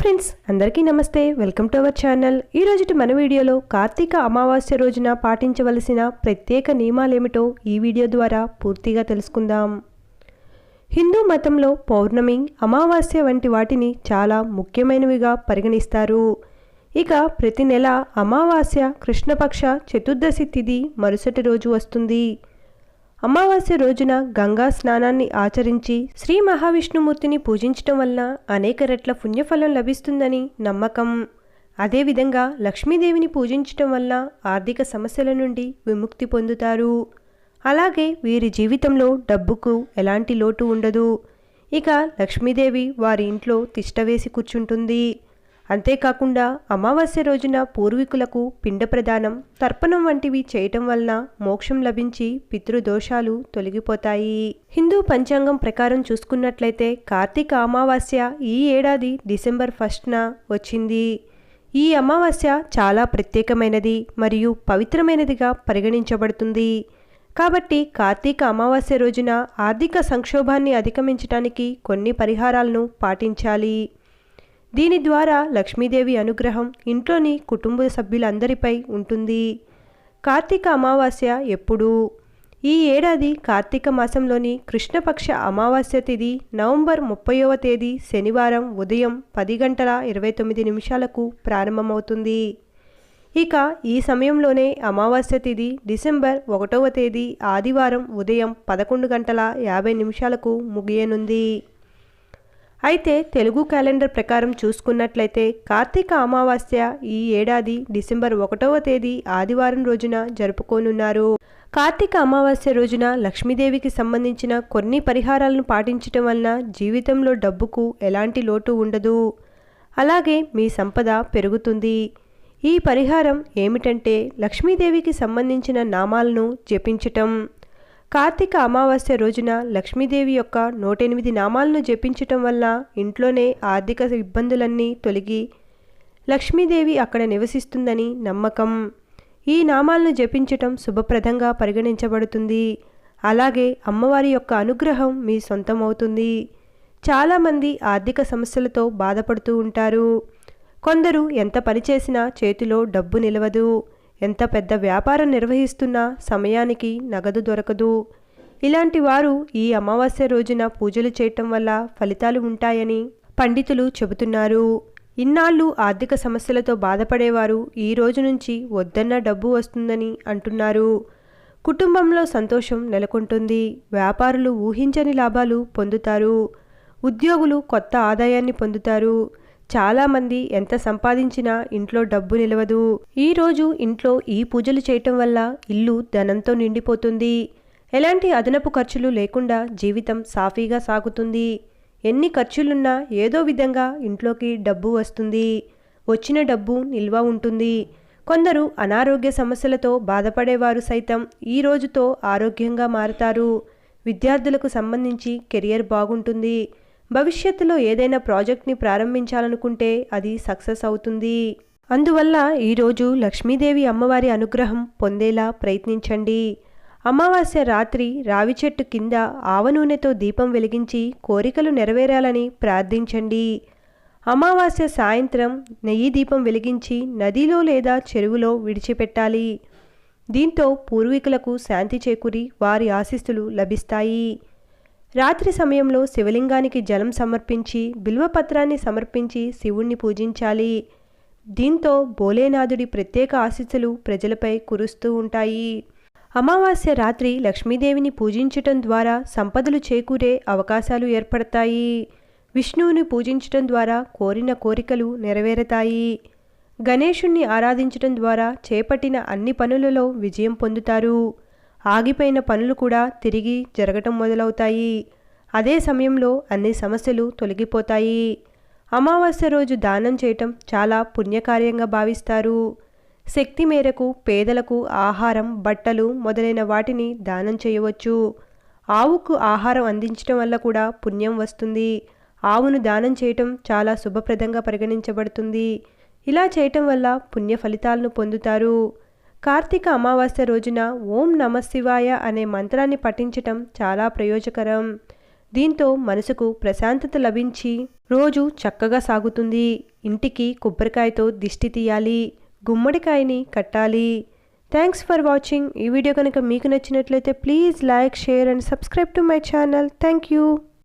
Friends అందరికీ నమస్తే. Welcome to our channel. ఈ రోజుటి మన వీడియోలో కార్తీక అమావాస్య రోజున పాటించవలసిన ప్రత్యేక నియమాలేమిటో ఈ వీడియో ద్వారా పూర్తిగా తెలుసుకుందాం. హిందూ మతంలో పౌర్ణమి అమావాస్య వంటి వాటిని చాలా ముఖ్యమైనవిగా పరిగణిస్తారు. ఇక ప్రతి నెల అమావాస్య కృష్ణపక్ష చతుర్దశి తిథి మరుసటి రోజు వస్తుంది. అమావాస్య రోజున గంగా స్నానాన్ని ఆచరించి శ్రీ మహావిష్ణుమూర్తిని పూజించటం వల్ల అనేక రెట్ల పుణ్యఫలం లభిస్తుందని నమ్మకం. అదేవిధంగా లక్ష్మీదేవిని పూజించటం వల్ల ఆర్థిక సమస్యల నుండి విముక్తి పొందుతారు. అలాగే వీరి జీవితంలో డబ్బుకు ఎలాంటి లోటు ఉండదు. ఇక లక్ష్మీదేవి వారి ఇంట్లో తిష్టవేసి కూర్చుంటుంది. అంతేకాకుండా అమావాస్య రోజున పూర్వీకులకు పిండ ప్రదానం తర్పణం వంటివి చేయటం వలన మోక్షం లభించి పితృదోషాలు తొలగిపోతాయి. హిందూ పంచాంగం ప్రకారం చూసుకున్నట్లయితే కార్తీక అమావాస్య ఈ ఏడాది డిసెంబర్ ఫస్ట్న వచ్చింది. ఈ అమావాస్య చాలా ప్రత్యేకమైనది మరియు పవిత్రమైనదిగా పరిగణించబడుతుంది. కాబట్టి కార్తీక అమావాస్య రోజున ఆర్థిక సంక్షోభాన్ని అధిగమించడానికి కొన్ని పరిహారాలను పాటించాలి. దీని ద్వారా లక్ష్మీదేవి అనుగ్రహం ఇంట్లోని కుటుంబ సభ్యులందరిపై ఉంటుంది. కార్తీక అమావాస్య ఎప్పుడు. ఈ ఏడాది కార్తీక మాసంలోని కృష్ణపక్ష అమావాస్య తిథి నవంబర్ ముప్పైవ తేదీ శనివారం ఉదయం పది గంటల ఇరవై తొమ్మిది నిమిషాలకు ప్రారంభమవుతుంది. ఇక ఈ సమయంలోనే అమావాస్య తిథి డిసెంబర్ ఒకటవ తేదీ ఆదివారం ఉదయం పదకొండు గంటల యాభై నిమిషాలకు ముగియనుంది. అయితే తెలుగు క్యాలెండర్ ప్రకారం చూసుకున్నట్లయితే కార్తీక అమావాస్య ఈ ఏడాది డిసెంబర్ ఒకటవ తేదీ ఆదివారం రోజున జరుపుకోనున్నారు. కార్తీక అమావాస్య రోజున లక్ష్మీదేవికి సంబంధించిన కొన్ని పరిహారాలను పాటించటం వలన జీవితంలో డబ్బుకు ఎలాంటి లోటు ఉండదు. అలాగే మీ సంపద పెరుగుతుంది. ఈ పరిహారం ఏమిటంటే లక్ష్మీదేవికి సంబంధించిన నామాలను జపించటం. కార్తీక అమావాస్య రోజున లక్ష్మీదేవి యొక్క నూటెనిమిది నామాలను జపించటం వల్ల ఇంట్లోనే ఆర్థిక ఇబ్బందులన్నీ తొలగి లక్ష్మీదేవి అక్కడ నివసిస్తుందని నమ్మకం. ఈ నామాలను జపించటం శుభప్రదంగా పరిగణించబడుతుంది. అలాగే అమ్మవారి యొక్క అనుగ్రహం మీ సొంతమవుతుంది. చాలామంది ఆర్థిక సమస్యలతో బాధపడుతూ ఉంటారు. కొందరు ఎంత పనిచేసినా చేతిలో డబ్బు నిలవదు. ఎంత పెద్ద వ్యాపారం నిర్వహిస్తున్నా సమయానికి నగదు దొరకదు. ఇలాంటి వారు ఈ అమావాస్య రోజున పూజలు చేయటం వల్ల ఫలితాలు ఉంటాయని పండితులు చెబుతున్నారు. ఇన్నాళ్ళు ఆర్థిక సమస్యలతో బాధపడేవారు ఈ రోజు నుంచి వద్దన్న డబ్బు వస్తుందని అంటున్నారు. కుటుంబంలో సంతోషం నెలకొంటుంది. వ్యాపారులు ఊహించని లాభాలు పొందుతారు. ఉద్యోగులు కొత్త ఆదాయాన్ని పొందుతారు. చాలామంది ఎంత సంపాదించినా ఇంట్లో డబ్బు నిలవదు. ఈరోజు ఇంట్లో ఈ పూజలు చేయటం వల్ల ఇల్లు ధనంతో నిండిపోతుంది. ఎలాంటి అదనపు ఖర్చులు లేకుండా జీవితం సాఫీగా సాగుతుంది. ఎన్ని ఖర్చులున్నా ఏదో విధంగా ఇంట్లోకి డబ్బు వస్తుంది. వచ్చిన డబ్బు నిల్వ ఉంటుంది. కొందరు అనారోగ్య సమస్యలతో బాధపడేవారు సైతం ఈ రోజుతో ఆరోగ్యంగా మారుతారు. విద్యార్థులకు సంబంధించి కెరియర్ బాగుంటుంది. భవిష్యత్తులో ఏదైనా ప్రాజెక్ట్ని ప్రారంభించాలనుకుంటే అది సక్సెస్ అవుతుంది. అందువల్ల ఈరోజు లక్ష్మీదేవి అమ్మవారి అనుగ్రహం పొందేలా ప్రయత్నించండి. అమావాస్య రాత్రి రావి చెట్టు కింద ఆవ నూనెతో దీపం వెలిగించి కోరికలు నెరవేరాలని ప్రార్థించండి. అమావాస్య సాయంత్రం నెయ్యి దీపం వెలిగించి నదిలో లేదా చెరువులో విడిచిపెట్టాలి. దీంతో పూర్వీకులకు శాంతి చేకూరి వారి ఆశీస్సులు లభిస్తాయి. రాత్రి సమయంలో శివలింగానికి జలం సమర్పించి బిల్వపత్రాన్ని సమర్పించి శివుణ్ణి పూజించాలి. దీంతో భోలేనాథుడి ప్రత్యేక ఆశీస్సులు ప్రజలపై కురుస్తూ ఉంటాయి. అమావాస్య రాత్రి లక్ష్మీదేవిని పూజించటం ద్వారా సంపదలు చేకూరే అవకాశాలు ఏర్పడతాయి. విష్ణువుని పూజించటం ద్వారా కోరిన కోరికలు నెరవేరతాయి. గణేషుణ్ణి ఆరాధించటం ద్వారా చేపట్టిన అన్ని పనులలో విజయం పొందుతారు. ఆగిపోయిన పనులు కూడా తిరిగి జరగటం మొదలవుతాయి. అదే సమయంలో అన్ని సమస్యలు తొలగిపోతాయి. అమావాస్య రోజు దానం చేయటం చాలా పుణ్యకార్యంగా భావిస్తారు. శక్తి మేరకు పేదలకు ఆహారం బట్టలు మొదలైన వాటిని దానం చేయవచ్చు. ఆవుకు ఆహారం అందించడం వల్ల కూడా పుణ్యం వస్తుంది. ఆవును దానం చేయటం చాలా శుభప్రదంగా పరిగణించబడుతుంది. ఇలా చేయటం వల్ల పుణ్య ఫలితాలను పొందుతారు. కార్తీక అమావాస్య రోజున ఓం నమ శివాయ అనే మంత్రాన్ని పఠించటం చాలా ప్రయోజకరం. దీంతో మనసుకు ప్రశాంతత లభించి రోజు చక్కగా సాగుతుంది. ఇంటికి కొబ్బరికాయతో దిష్టి తీయాలి గుమ్మడికాయని కట్టాలి. థ్యాంక్స్ ఫర్ వాచింగ్ ఈ వీడియో కనుక మీకు నచ్చినట్లయితే please like share and subscribe to my channel thank you